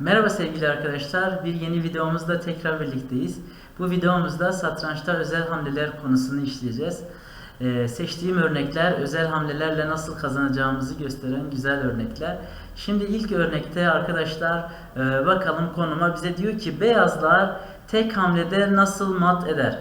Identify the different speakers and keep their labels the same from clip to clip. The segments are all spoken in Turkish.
Speaker 1: Merhaba sevgili arkadaşlar. Bir yeni videomuzda tekrar birlikteyiz. Bu videomuzda satrançta özel hamleler konusunu işleyeceğiz. Ee, seçtiğim örnekler özel hamlelerle nasıl kazanacağımızı gösteren güzel örnekler. Şimdi ilk örnekte arkadaşlar e, bakalım konuma bize diyor ki beyazlar tek hamlede nasıl mat eder?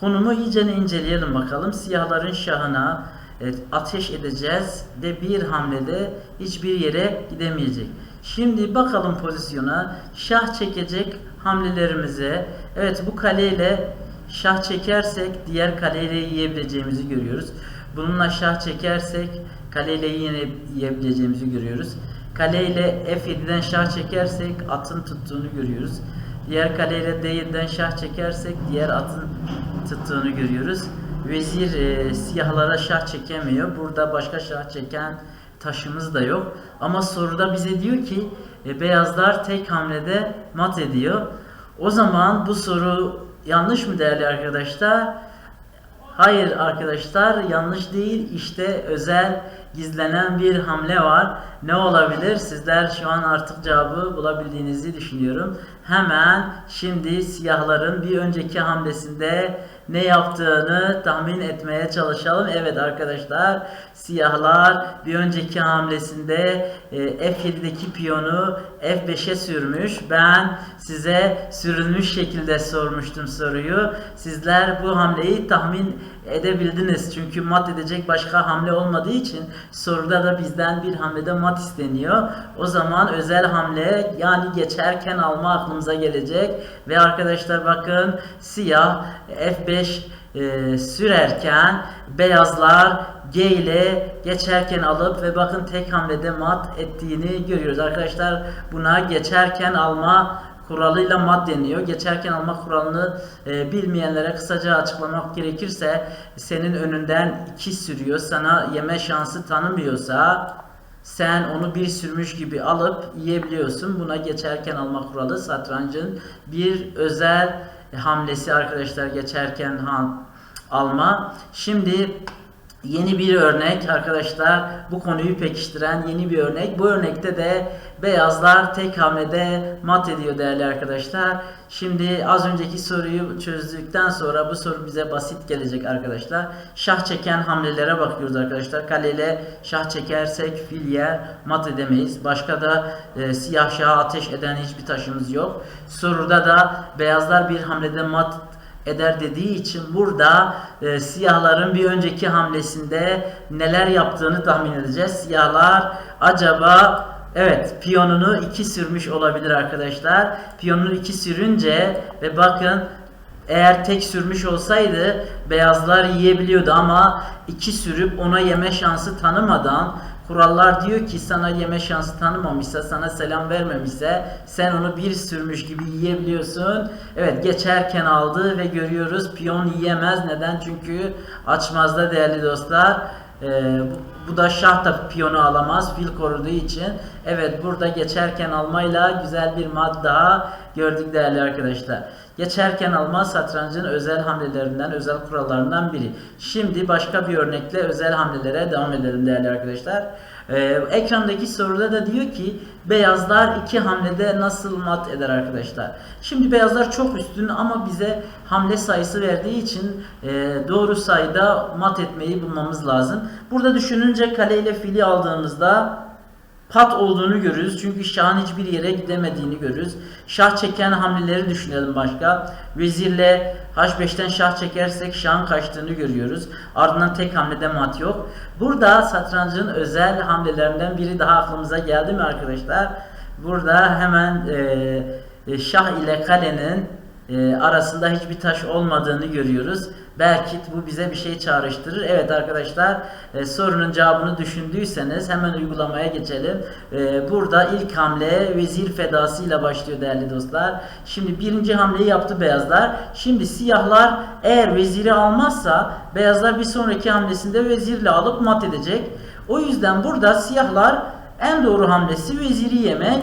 Speaker 1: Konumu iyice inceleyelim bakalım. Siyahların şahına e, ateş edeceğiz de bir hamlede hiçbir yere gidemeyecek. Şimdi bakalım pozisyona. Şah çekecek hamlelerimize. Evet bu kaleyle şah çekersek diğer kaleyle yiyebileceğimizi görüyoruz. Bununla şah çekersek kaleyle yine yiyebileceğimizi görüyoruz. Kaleyle F7'den şah çekersek atın tuttuğunu görüyoruz. Diğer kaleyle D7'den şah çekersek diğer atın tuttuğunu görüyoruz. Vezir e, siyahlara şah çekemiyor. Burada başka şah çeken taşımız da yok. Ama soruda bize diyor ki e, beyazlar tek hamlede mat ediyor. O zaman bu soru yanlış mı değerli arkadaşlar? Hayır arkadaşlar yanlış değil. İşte özel gizlenen bir hamle var. Ne olabilir? Sizler şu an artık cevabı bulabildiğinizi düşünüyorum. Hemen şimdi siyahların bir önceki hamlesinde ne yaptığını tahmin etmeye çalışalım. Evet arkadaşlar siyahlar bir önceki hamlesinde e, F7'deki piyonu F5'e sürmüş. Ben size sürülmüş şekilde sormuştum soruyu. Sizler bu hamleyi tahmin edebildiniz. Çünkü mat edecek başka hamle olmadığı için soruda da bizden bir hamlede mat isteniyor. O zaman özel hamle yani geçerken alma aklımıza gelecek. Ve arkadaşlar bakın siyah F5 e, sürerken beyazlar G ile geçerken alıp ve bakın tek hamlede mat ettiğini görüyoruz. Arkadaşlar buna geçerken alma kuralıyla mat deniyor. Geçerken alma kuralını e, bilmeyenlere kısaca açıklamak gerekirse senin önünden iki sürüyor. Sana yeme şansı tanımıyorsa sen onu bir sürmüş gibi alıp yiyebiliyorsun. Buna geçerken alma kuralı satrancın bir özel hamlesi arkadaşlar geçerken ham, alma. Şimdi Yeni bir örnek arkadaşlar bu konuyu pekiştiren yeni bir örnek. Bu örnekte de beyazlar tek hamlede mat ediyor değerli arkadaşlar. Şimdi az önceki soruyu çözdükten sonra bu soru bize basit gelecek arkadaşlar. Şah çeken hamlelere bakıyoruz arkadaşlar. Kaleyle şah çekersek fil yer mat edemeyiz. Başka da e, siyah şaha ateş eden hiçbir taşımız yok. Soruda da beyazlar bir hamlede mat eder dediği için burada e, siyahların bir önceki hamlesinde neler yaptığını tahmin edeceğiz. Siyahlar acaba evet piyonunu iki sürmüş olabilir arkadaşlar. Piyonunu iki sürünce ve bakın eğer tek sürmüş olsaydı beyazlar yiyebiliyordu ama iki sürüp ona yeme şansı tanımadan kurallar diyor ki sana yeme şansı tanımamışsa, sana selam vermemişse sen onu bir sürmüş gibi yiyebiliyorsun. Evet geçerken aldı ve görüyoruz piyon yiyemez. Neden? Çünkü açmazda değerli dostlar. Ee, bu, da şah da piyonu alamaz fil koruduğu için. Evet burada geçerken almayla güzel bir mad daha gördük değerli arkadaşlar. Geçerken alma satrancın özel hamlelerinden, özel kurallarından biri. Şimdi başka bir örnekle özel hamlelere devam edelim değerli arkadaşlar. Ee, ekrandaki soruda da diyor ki beyazlar iki hamlede nasıl mat eder arkadaşlar. Şimdi beyazlar çok üstün ama bize hamle sayısı verdiği için e, doğru sayıda mat etmeyi bulmamız lazım. Burada düşününce kale ile fili aldığımızda pat olduğunu görürüz. Çünkü şahın hiçbir yere gidemediğini görürüz. Şah çeken hamleleri düşünelim başka. Vezirle H5'ten şah çekersek şahın kaçtığını görüyoruz. Ardından tek hamlede mat yok. Burada satrancın özel hamlelerinden biri daha aklımıza geldi mi arkadaşlar? Burada hemen e, şah ile kalenin e, arasında hiçbir taş olmadığını görüyoruz. Belki bu bize bir şey çağrıştırır. Evet arkadaşlar e, sorunun cevabını düşündüyseniz hemen uygulamaya geçelim. E, burada ilk hamle vezir fedasıyla başlıyor değerli dostlar. Şimdi birinci hamleyi yaptı beyazlar. Şimdi siyahlar eğer veziri almazsa beyazlar bir sonraki hamlesinde vezirle alıp mat edecek. O yüzden burada siyahlar en doğru hamlesi veziri yemek.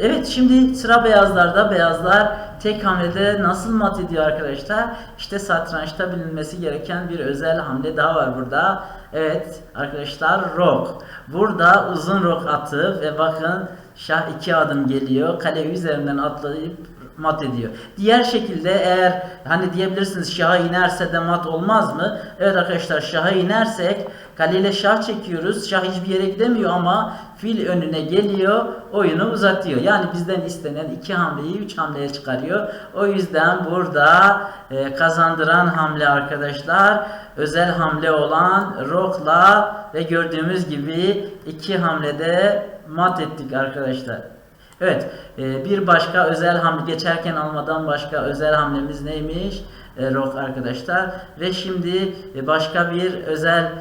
Speaker 1: Evet şimdi sıra beyazlarda. Beyazlar tek hamlede nasıl mat ediyor arkadaşlar? İşte satrançta bilinmesi gereken bir özel hamle daha var burada. Evet arkadaşlar rok. Burada uzun rok atı ve bakın Şah iki adım geliyor. Kale üzerinden atlayıp mat ediyor. Diğer şekilde eğer hani diyebilirsiniz şaha inerse de mat olmaz mı? Evet arkadaşlar şaha inersek kaleyle şah çekiyoruz. Şah hiçbir yere gidemiyor ama fil önüne geliyor. Oyunu uzatıyor. Yani bizden istenen iki hamleyi üç hamleye çıkarıyor. O yüzden burada e, kazandıran hamle arkadaşlar özel hamle olan rokla ve gördüğümüz gibi iki hamlede mat ettik arkadaşlar. Evet, e, bir başka özel hamle geçerken almadan başka özel hamlemiz neymiş? E, rock arkadaşlar. Ve şimdi e, başka bir özel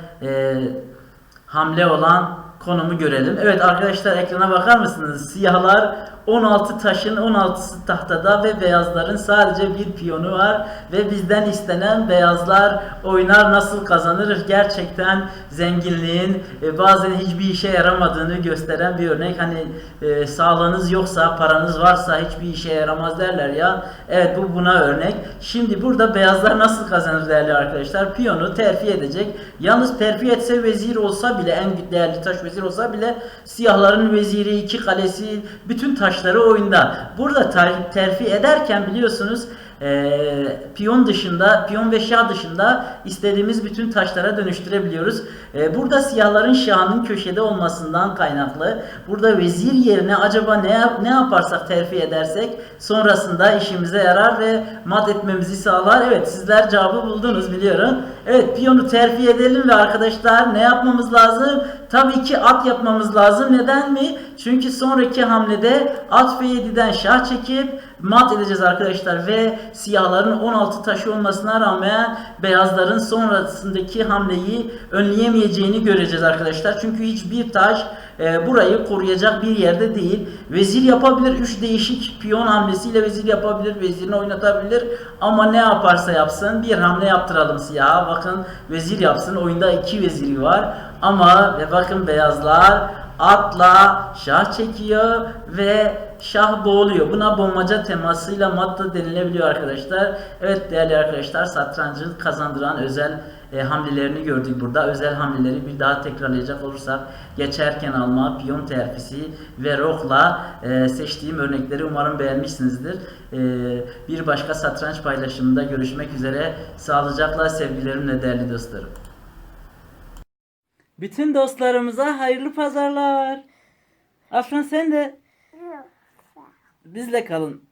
Speaker 1: hamle olan konumu görelim. Evet arkadaşlar ekrana bakar mısınız? Siyahlar 16 taşın 16'sı tahtada ve beyazların sadece bir piyonu var ve bizden istenen beyazlar oynar nasıl kazanır gerçekten zenginliğin e, bazen hiçbir işe yaramadığını gösteren bir örnek. Hani e, sağlığınız yoksa paranız varsa hiçbir işe yaramaz derler ya. Evet bu buna örnek. Şimdi burada beyazlar nasıl kazanır değerli arkadaşlar? Piyonu terfi edecek. Yalnız terfi etse vezir olsa bile en değerli taş vezir olsa bile siyahların veziri iki kalesi bütün taşları oyunda. Burada terfi ederken biliyorsunuz eee, piyon dışında, piyon ve şah dışında istediğimiz bütün taşlara dönüştürebiliyoruz. Eee, burada siyahların şahının köşede olmasından kaynaklı. Burada vezir yerine acaba ne yap- ne yaparsak terfi edersek sonrasında işimize yarar ve mat etmemizi sağlar. Evet sizler cevabı buldunuz biliyorum. Evet piyonu terfi edelim ve arkadaşlar ne yapmamız lazım? Tabii ki at yapmamız lazım. Neden mi? Çünkü sonraki hamlede at F7'den şah çekip mat edeceğiz arkadaşlar ve siyahların 16 taşı olmasına rağmen beyazların sonrasındaki hamleyi önleyemeyeceğini göreceğiz arkadaşlar. Çünkü hiçbir taş e, burayı koruyacak bir yerde değil. Vezir yapabilir. 3 değişik piyon hamlesiyle vezir yapabilir. Vezirini oynatabilir. Ama ne yaparsa yapsın bir hamle yaptıralım siyaha. Bakın vezir yapsın. Oyunda 2 veziri var. Ama ve bakın beyazlar atla şah çekiyor ve şah boğuluyor. Buna boğmaca temasıyla mat da denilebiliyor arkadaşlar. Evet değerli arkadaşlar satrancı kazandıran özel e, hamlelerini gördük burada. Özel hamleleri bir daha tekrarlayacak olursak geçerken alma, piyon terfisi ve rokla e, seçtiğim örnekleri umarım beğenmişsinizdir. E, bir başka satranç paylaşımında görüşmek üzere. Sağlıcakla sevgilerimle değerli dostlarım. Bütün dostlarımıza hayırlı pazarlar. Afran sen de bizle kalın.